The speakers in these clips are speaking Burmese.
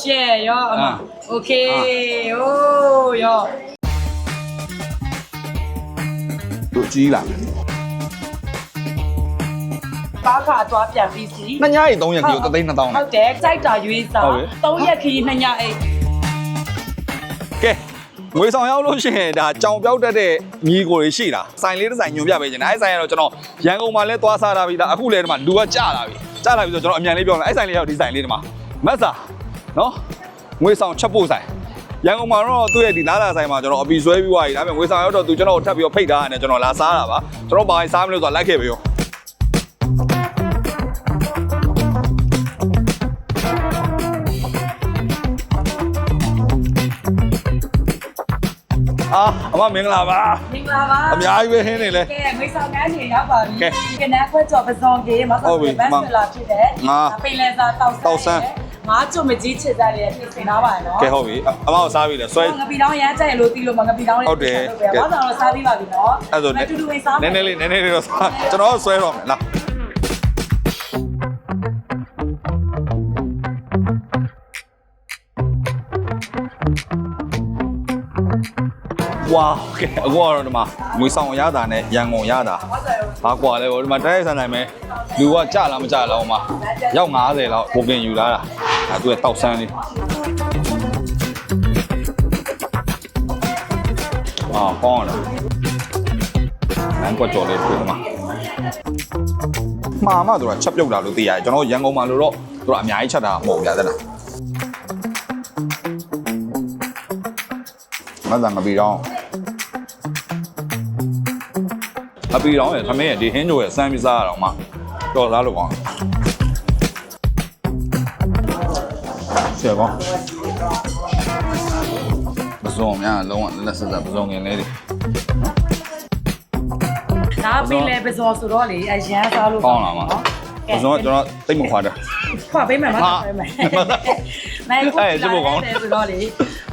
share ရောအမအာ okay ဟိုးရောတို့ကြီးလာပါခါသွားပြန်ပြီးစီနှစ်ညရီ300ကီလို3သိန်း2000ဟုနဲ့ တ်တယ်စိုက်တာရွေးစားဟုတ်ပြီ3ရက်ခီးနှစ်ညအိတ်ကဲငွေဆောင်ရောက်လို့ရှိရင်ဒါကြောင်ပြောက်တတ်တဲ့ညီကိုတွေရှိတာဆိုင်လေးတစ်ဆိုင်ညွန်ပြပေးချင်တယ်အဲ့ဆိုင်ကတော့ကျွန်တော်ရန်ကုန်မှာလဲသွားစားတာပြီဒါအခုလဲဒီမှာလူကကြာလာပြီကြာလာပြီဆိုတော့ကျွန်တော်အမြန်လေးပြောမယ်အဲ့ဆိုင်လေးရောက်ဒီဆိုင်လေးဒီမှာမက်ဆာ နော်ငွေဆောင်ချက်ဖို့ဆိုင်ရန်ကုန်မှာတော့သူ့ရဲ့ဒီလာလာဆိုင်မှာကျွန်တော်အပီဆွဲပြီးသွားပြီဒါပေမဲ့ငွေဆောင်ရောက်တော့သူကျွန်တော်ကိုထပ်ပြီးတော့ဖိတ်ထားရတယ်ကျွန်တော်လာစားတာပါကျွန်တော်ဘာရင်စားမလို့ဆိုတာလိုက်ခဲ့ပြီရောအာအမမင်္ဂလာပါမင်္ဂလာပါအများကြီးပဲဟင်းနေလဲကဲငွေဆောင်ကန်းနေရောက်ပါပြီကဲကနန်းခွဲကျော်ပဇွန်ကြီးမဟုဆောတ်ပြီက်ဘတ်စလာဖြစ်တဲ့ငါပိန်လဲစာတောက်တောက်ဆန်း ငါကျွတ်မကြီးချစ်စားလေးပြင်ဆင်ထားပါနော်ကဲဟုတ်ပြီအမကိုစားပြီလေဆွဲငပီတောင်းရမ်းကြိုက်လို့တီးလို့မငပီတောင်းလေးဟုတ်တယ်ဘာသာတော့စားပြီးပါပြီနော်အဲ့ဆိုအတူတူဝင်စားနည်းနည်းလေးနည်းနည်းလေးတော့စားကျွန်တော်ဆွဲတော့မယ်လား ဝါကဲအခုကတော့ဒီမှာငွေဆောင်ရတာနဲ့ရန်ကုန်ရတာဘာကွာလဲဗောဒီမှာတိုက်ရိုက်ဆန်နိုင်မယ်လူကကြလားမကြလားဟိုမှာရောက်90လောက်ဘိုကင်ယူလာတာအဲသူကတောက်ဆန်းလေးအာကောင်းတယ်လမ်းကွက်ကြော်လေးတွေ့မှာမှာမှသူကချက်ပြုတ်တာလို့သိရတယ်ကျွန်တော်ရန်ကုန်မှာလို့တော့သူကအများကြီးချက်တာမဟုတ်ဘူးဗျာတဲ့လားမတ်တန်ငပီတော့ ငပီတော့ရသမင်းရဒီဟင်းညိုရစမ်းပြီးစားရအောင်မှတော့စားလို့ကောင်းတယ်ကောပစုံများလုံးဝလက်ဆက်ဆက်ပစုံငင်လေးတွေဒါပိန်လဲပဇွန်ဆိုတော့လေအရန်စားလို့ကောင်းလာမှာပစုံကကျွန်တော်တိတ်မခွာတယ်ခွာပေးမယ်မဟာခွာပေးမယ်နိုင်အဲ့ဒါကြည့်ဖို့ကောင်းတယ်ဆိုတော့လေ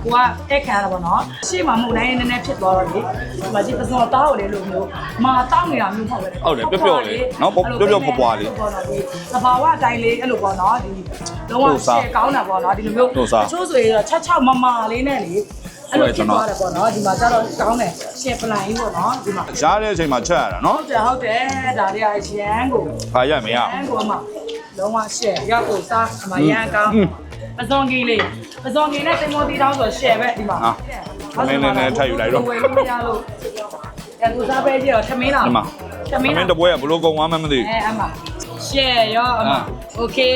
ကိုကတက်ခံရတာပေါ့နော်ရှေ့မှာမုန်တိုင်းနည်းနည်းဖြစ်သွားတော့လေဒီမှာဒီပဇွန်တောက်တယ်လို့မျိုးမာတောက်နေတာမျိုးမဟုတ်ပဲဟုတ်တယ်ပျော့ပျော့လေးနော်ပျော့ပျော့ပွားပွားလေးသဘာဝအတိုင်းလေးအဲ့လိုပေါ့နော်ဒီလုံးဝတို့စားရှယ်ကောင်းတာပေါ့နော်ဒီလိုမျိုးတို့စားတချို့ဆိုရင်တော့ချက်ချက်မမာလေးနဲ့လေအဲ့လိုဖြစ်သွားတယ်ပေါ့နော်ဒီမှာကျတော့ကောင်းတယ်ရှယ်ပလိုင်းပေါ့နော်ဒီမှာရတဲ့အချိန်မှာချက်ရတာနော်ဟုတ်တယ်ဟုတ်တယ်ဒါလေးကရန်ကိုခါရမရရန်ကိုအမလုံးဝရှယ်ရောက်ကိုစားအမရန်ကောင်း ပဇွန်ကြီးလေးပဇွန်ကြီးနဲ့တင်မောတီတောင်းဆိုရှယ်ပဲဒီမှာဟာနည်းနည်းနည်းထပ်ယူလိုက်တော့ဝယ်လို့မရလို့ရန်ကိုစားပဲကြည့်တော့ထမင်းလားဒီမှာထမင်းမလားင်းတပွဲကဘလို့ကုံသွားမှမသိအဲအမ share ရောအမအာ okay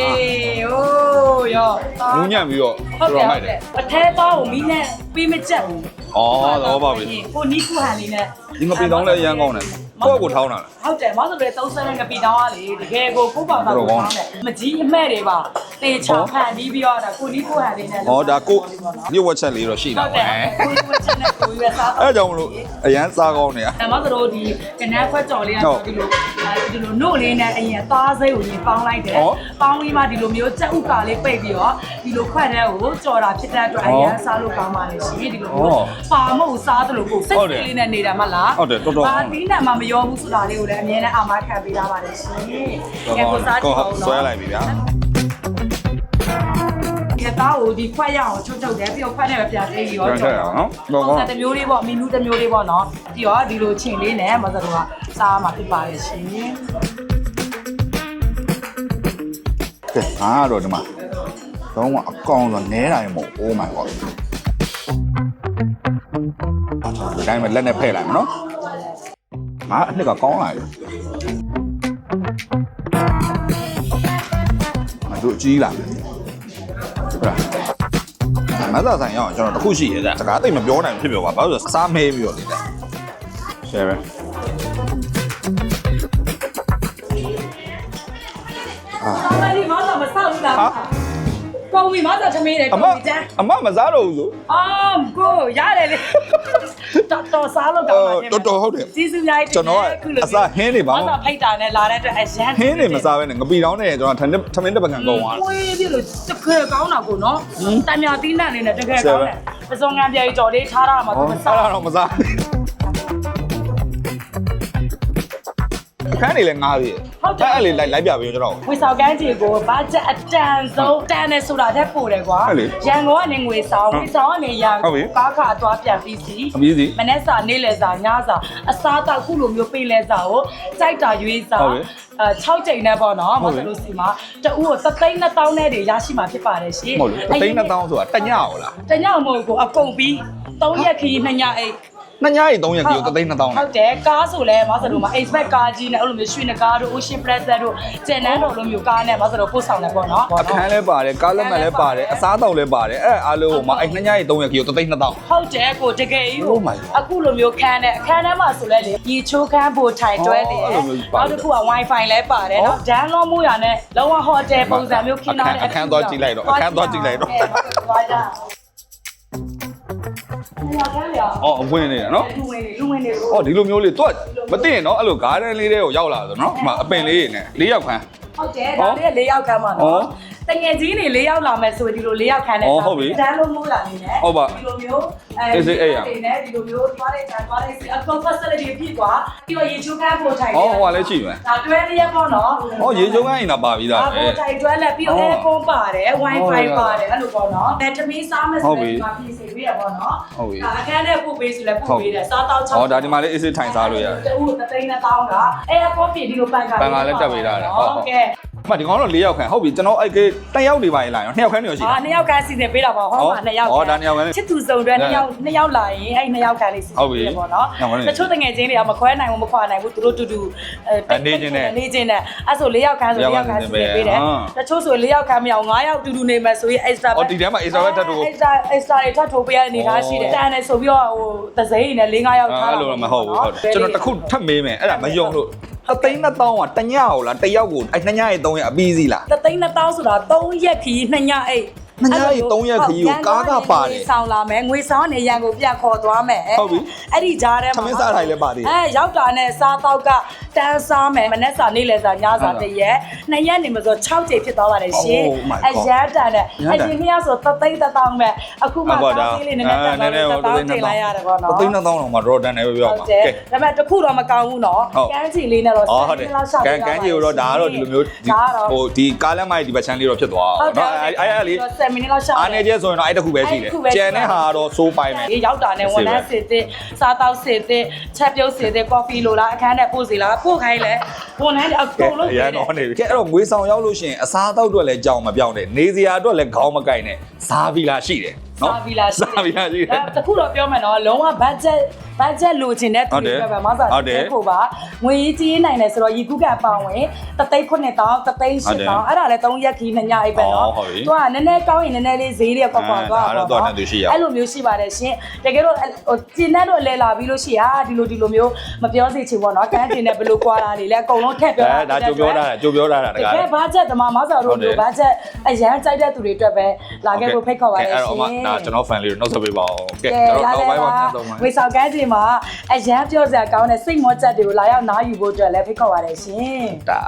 ဟိုးရောဘူးညံ့ပြီးတော့ဟုတ်တယ်တော့ဟုမိုက်တ်တတယ်ယ်အထဲတော့ကိုမီးနဲ့ပြီးမကြက်ဘူးဩတော့ပါပြီကိုနီးကူဟန်လေးနဲ့ဒီငပီတောင်းလည်းအရန်ကောင်းတယ်ကိုယ့်ကိုထောင်းတာလားဟုတ်တယ်မောင်ဆိုလေသုံးဆန်းနဲ့ကပီတောင်းကလေတကယ်ကိုကိုပါပါကိုတောင်းတယ်မကြီးအမဲ့တွေပါ တေချာဖန်ပြီးပြီးတော့ဒါကိုနီးကူဟန်လေးနဲ့ဩဒါကိုညဝက်ချက်လေးတော့ရှိတာဟုတ်တပဲယ်ကိုနီးကူဟန်နဲ့ကိုရွေးစားအဲကြောင့်မလို့အရန်စားကောင်းနေရ ဒါမှမဟုတ်ဒီကနန်းခွက်ကြော်လေးကဒီလိုဒီလိုနို့လေးနဲ့အရင်သားစိတ်ကိုရင်ပေါင်းလိုက်တယ်ပေါင်းပြီးမှဒီလိုမျိုးကြက်ဥကာလေးပိတ်ပြီးတော့ဒီလိုခွက်တဲ့ကိုကြော်တာဖြစ်တဲ့အတွက်အရင်စားလို့ကောင်းပါလေရှင်ဒီလိုမျိုးပါမဟုတ်စားသလိုကိုစိတ်ကလေးနဲ့နေတာမလားပါတီးနဲ့မှမရောဘူးဆိုတာလေးကိုလည်းအမြဲတမ်းအာမခံပေးထားပါတယ်ရှင်ကဲကိုစားကြည့်အောင်ဆွဲနော်လိုက်ပြီဗျာကဲ သားကိုဒီခွက်ရအောင်ချုပ်ချုပ်တယ်ပြီးတော့ခွက်နဲ့ပဲပြန်သေးပြီးတော့ပြန်ထည့်အောင်နော်ပုံစံတစ်မျိုးလေးပေါ့မီနူးတစ်မျိုးလေးပေါ့နော်ပြီးတော့ဒီလိုချင်လေးနဲ့မဆတို့ကစားမှာဖြစ်ပါတယ်ရှင်ကဲအားတော့ဒီမှာတော့အကောင်ဆိုနဲတာရမို့ Oh my god ဒီတိုင်းမှာလက်နဲ့ဖဲ့လိုက်မယ်နော်ငါအနှစ်ကကောင်းလာပြီငါတို့ကြီးလာမယ် ဟုတ်လားမဆာဆိုင်ရအောင်ကျွန်တော်တခုရှိရတဲ့စကားတိတ်မပြောနိုင်ဘူးဖြစ်ပြောပါဘာလို့လဲဆိုတော့စားမဲပြီးတော့လေရှယ်ပဲအမဒီမောင်တော့မဆောက်ဘူးလားဟာကောင်း ပြီမောင်တော့သမီးတယ်အကောမင်းပြီတန်းအမမစားတော့ဘူးဆိုအော်ကိုရတယ်လေတော်တော်စားလို့ကောင်းပါတော်တော်ဟုတ်တယ် ကျေးဇူးများကြီးကျွန်တော်ကအစားဟင်းနေပါမောင်တော့ဖိတ်တာနဲ့လာတဲ့အတွက်အရန်ဟင်းနေမစားဘဲနဲ့ငပီတောင်းနဲ့ကျွန်တော်ထမင်းထမင်းတစ်ပကံကုန်သွားဝေးပြီလို့တကယ်ကောင်းတာကိုနော်တံမြာတီးနှံနေနဲ့တကယ်ကောင်းတယ်ပစုံငံပြေကြော်လေးထားတာမှဟောသူမအဲ့စားဒါတော့မစားအခန်းနေလဲငားသေးတယ် ဟဟုတ်တယ်အဲ့လေလိုက်လိုက်ပြပေးကျွန်တော် ငွေဆောင်ကန်းကြီးကိုဘာချက်အတန်ဆုံးတန်တယ်ဆိုတာတက်ပို့တယ်ကွာဟုတ်လေရန်ကုန်ကနေငွေဆောင်ငွေဆောင်ကနေရန်ဟုတ်ပြီကားခါသွားပြန်ပြီးစီအပြီးစီ မနေ့စာနေ့လယ်စာညစာအစားတောက်ခုလိုမျိုးပေးလဲစာကိုကြိုက်တာရွေးစာဟုတ်ပြီအဲ6ချိန်နဲ့ပေါ့နော်ဟုမတ်ဟုတ်ပြီလို့စီမှာတအူးကိုသသိန်း2000နဲ့တွေရရှိမှာဖြစ်ပါတယ်ရှင်မဟုတ်လေအသိန်း2000ဆိုတာတညဟုတ်လား တညမဟုတ်ကိုအကုန်ပြီး3ရက်ခီး2ညအိတ် နှစ်ညရီ3ရက်ကြီးကိုသိန်း2000ဟုနဲ့တ်တယ်ကားဆိုလဲမဆိုလို့မှာ expect ကားကြီးနဲ့အဲ့လိုမျိုးရွှေနဂါတို့ ocean plaza တို့ကျန်နန်းတော်လိုမျိုးကားနဲ့မဆိုလို့ပို့ဆောင်တယ်ပေါ့နော်အခန်းလဲပါတယ်ကားလက်မှတ်လဲပါတယ်အစားအသောက်လဲပါတယ်အဲ့အားလုံးဟိုမှာအဲ့နှစ်ညရီ3ရက်ကြီးကိုသိန်း2000ဟုတ်တယ်ကိုတကယ်ကြီး Oh ကို my God အခုလိုမျိုးခန်းနဲ့အခန်းထဲမှာဆိုလဲလေဒီချိုးခန်းဖို့ထိုင်တွဲတယ်အော်အဲ့လိုမျိုးပါနောက်တစ်ခုက wifi လဲပါတယ်အော်နော်ဒန်းလုံးမိုးရနဲ့လောကဟိုတယ်ပုံစံမျိုးခင်းထားတဲ့အခန်းသွားကြည့်လိုက်တော့အခန်းသွားကြည့်လိုက်တော့ သွားကြနေရာခန်းလေအော်ဝင်နေတာနော်လူဝင်လူဝင်နေလို့အော်ဒီလိုမျိုးလေးသူကမသိရင်နော်အဲ့လို garden လေးတွေကိုရောက်လာဆိုနော်ဒီမှာအပင်လေးတွေနဲ့၄ယောက်ခန်း ဟုတ်တယ်ဒါလေး၄ယောက်ခန်းပါဩနော်တငယ်ချင်းတွေ၄ယောက်လာမယ်ဆိုရင်ဒီလို၄ယောက်ခန်းနဲ့ဩဟုတ်ပြီဒန်းလုံးမိုးလာနေနဲ့ဟုတ်ပါဒီလိုမျိုးအေးစိအေးရဒီနဲ့ဒီလိုမျိုးသွားတဲ့ခံသွားတဲ့အကော facility ဖြစ်သွားပြီးတော့ရေချိုးခန်းဖို့ထိုင်ဩဟိုကလည်းရှိမယ်ဒါတွဲလေးရပေါ့နော်ဩရေချုံကရင်တာပါပြီးသားအပဲပေါ်ထိုင်တွဲလက်ပြီးတော့အော် aircon ပါတယ် wifi ဟုတ်ပြီပါတယ်အဲ့လိုပေါ့နော်ဘက်ထမီစားမယ်ဟုဆိုတ်ပြီရင်ဒီမှာပြင်ဆင် ပေးရပေါ့နော်ဟုတ်ပြီဒါအခန်းထဲပို့ပေးဆိုလဲပို့ပေးတယ်စားတောက်ချောဩဒါဒီမှာလေးအေးစစ်ထိုင်စားလို့ရတယ်တူတသိန်းနဲ့တောင်းတာ aircon ပြင်ဒီလိုပန်ကာပန်ကာလည်းတက်ပေးထားတယ်ဟုတ်ဟုတ်ကဲ့ အမဒီကောင်တော့၄ယောက်ခန်းဟုတ်ပြီကျွန်တော်အဲ့ကေတက်ယောက်နေပါရင်လာရောနှစ်ယောက်ခန်းနေရောရှိအာတာနှစ်ယောက်ကစီစဉ်ပေးတာပါဟောမှာနှစ်ယောက်ဩဒါနှစ်ယောက်ကလည်းချစ်သူစုံအတွက်နှစ်ယောက်နှစ်ယောက်လာရင်အဲ့နှစ်ယောက်ကလေးစီစဉ်ဟုတ်ပြီပေးတယ်ပေါ့နော်ဟုတ်ပါနဲ့တချို့တငယ်ချင်းတွေကမခွဲနိုင်ဘူးမခွာနိုင်ဘူးသူတို့တူတူအဲအနေချင်းနဲ့နေချင်းနဲ့အဲ့ဆို၄ယောက်ခန်းဆို၄ယောက်ခန်းစီစဉ်ပေးတယ်အာတချို့ဆို၄ယောက်ခန်းမရအောင်၅ယောက်တူတူနေမယ်ဆိုရင် extra ဩဒီထဲမှာ extra ပဲထပ်ထိုး extra extra တွေထပ်ထိုးပေးရတဲ့အနေထားရှိတယ်တန်တယ်ဆိုပြီးတော့ဟိုသစိမ်းနဲ့၄၅ယောက်ထားအဲ့လိုတော့မဟုတ်ဘူးဟုတ်တယ်ကျွန်တော်တစ်ခုထပ်မေးမယ်အဲ့ဒါမယုံလို့ တသိန်း2000ကတညဟုတ်လားတယောက်ကိုအဲ့နှစ်ညရီ3ရက်အပြီးစီလားတသိန်း2000ဆိုတာ3ရက်ခီး2ညအိတ် မညာကြီး3ရက်ခရီးကိုကားကပါတယ်ဆောင်လာမယ်ငွေဆောင်နေရန်ကိုပြန်ခေါ်သွားမယ်ဟုတ်ပြီအဲ့ဒီကြားထဲမှာသမင်းစားတိုင်းလည်းပါသေးတယ်အဲရောက်တာနဲ့စားတော့ကတန်းစားမယ်မနေ့စာနေ့လဲစာညစာတရက်နှစ်ရက်နေမှာဆို6ကြိမ်ဖြစ်သွားပါတယ်ရှင်အရန်တန်တဲ့အရင်ကဆိုသသိန်းတထောင်ပဲအခုမှတောင်းသေးလေးနည်းနည်းတန်တော့တောင်းတင်လိုက်ရတယ်ပေါ့နော်သသိန်းတထောင်တော့မှ draw down နဲ့ပဲပြောပါမှာကဲဒါပေမဲ့တခုတော့မကောင်းဘူးနော်ကန်းချီလေးနဲ့တော့ဆက်ပြီးလောက်ရှောက်ကန်းကန်းချီတော့ဒါကတော့ဒီလိုမျိုးဟိုဒီကားလမ်းမကြီးဒီဘက်ချမ်းလေးတော့ဖြစ်သွားတာနော်အဲ့အဲ့လေး7မိနစ်လောက်ရှောက်အားနေကျဆိုရင်တော့အဲ့တစ်ခုပဲရှိတယ်အဲ့တစ်ခုပဲရှိတယ်ကျန်တဲ့ဟာကတော့စိုးပိုင်မယ်ဒီရောက်တာနဲ့ဝန်ထမ်းစစ်တဲ့စားတောက်စစ်တဲ့ချက်ပြုတ်စစ်တဲ့ကော်ဖီလိုလားအခန်းထဲပို့စီလားပို့ခိုင်းလဲဝန်ထမ်းတွေအကုန်လုံးရန်တော့နေပြီကဲအဲ့တော့ငွေဆောင်ရောက်လို့ရှိရင်အစားအသောက်အတွက်လည်းကြောင်မပြောင်းနဲ့နေစရာအတွက်လည်းခေါင်းမကိုက်နဲ့စားဗီလာရှိတယ်နော်စားဗီလာရှိတယ်စားဗီလာရှိတယ်ဒါတခုတော့ပြောမယ်နော်လုံးဝ budget budget လိုချင်တဲ့သူတွေအတွက်ပဲမဆာဟုတ်တယ်ဖို့ပါငွေကြီးကြီးနိုင်တယ်ဆိုတော့ရီကူးကပောင်းဝင်တသိန်း9000တောင်းတသိန်းဟုတ်တယ်8000အဲ့ဒါလည်း3ရက်ခီးနှစ်ညအိပ်ပဲနော်အော်ဟုတ်ပြီသူကနည်းနည်းကောင်းရင်နည်းနည်းလေးဈေးတွေကကွာကွာသွားအဲဒါတော့တော့နဲ့သူရှိရအောင်အဲ့လိုမျိုးရှိပါတယ်ရှင်တကယ်တော့ဟိုကျင်းတဲ့တော့လဲလာပြီးလို့ရှိရဒီလိုဒီလိုမျိုးမပြောစေချင်ဘူးနော်ကန်းတင်တဲ့ဘယ်လိုကွာတာတွေလဲအကုန်လုံးထည့်ပြောအဲဒါကြိုပြောတာကြိုပြောတာတတကားကယ်ဘာချက်တမမဆော်ဟုတို့တ်တယ်လိုဘာချက်အရန်ကြိုက်တဲ့သူတွေအတွက်ပဲလာခဲ့ဖို့ဖိတ်ခေါ်ပါတယ်ရှင်အဲ့တော့အမဒါကျွန်တော် fan လေးကိုနှုတ်ဆက်ပေးပါဦးကဲကဲကျွန်လာတော်လဲတော့ဘိုင်းပါပါပြန်တော့မှာဝေဆောင်ကန်းကြီးမှာအရန်ပြောစရာကောင်းတဲ့စိတ်မောချက်တွေကိုလာရောက်နားယူဖို့အတွက်လည်းဖိတ်ခေါ်ပါတယ်ရှင်ဒါ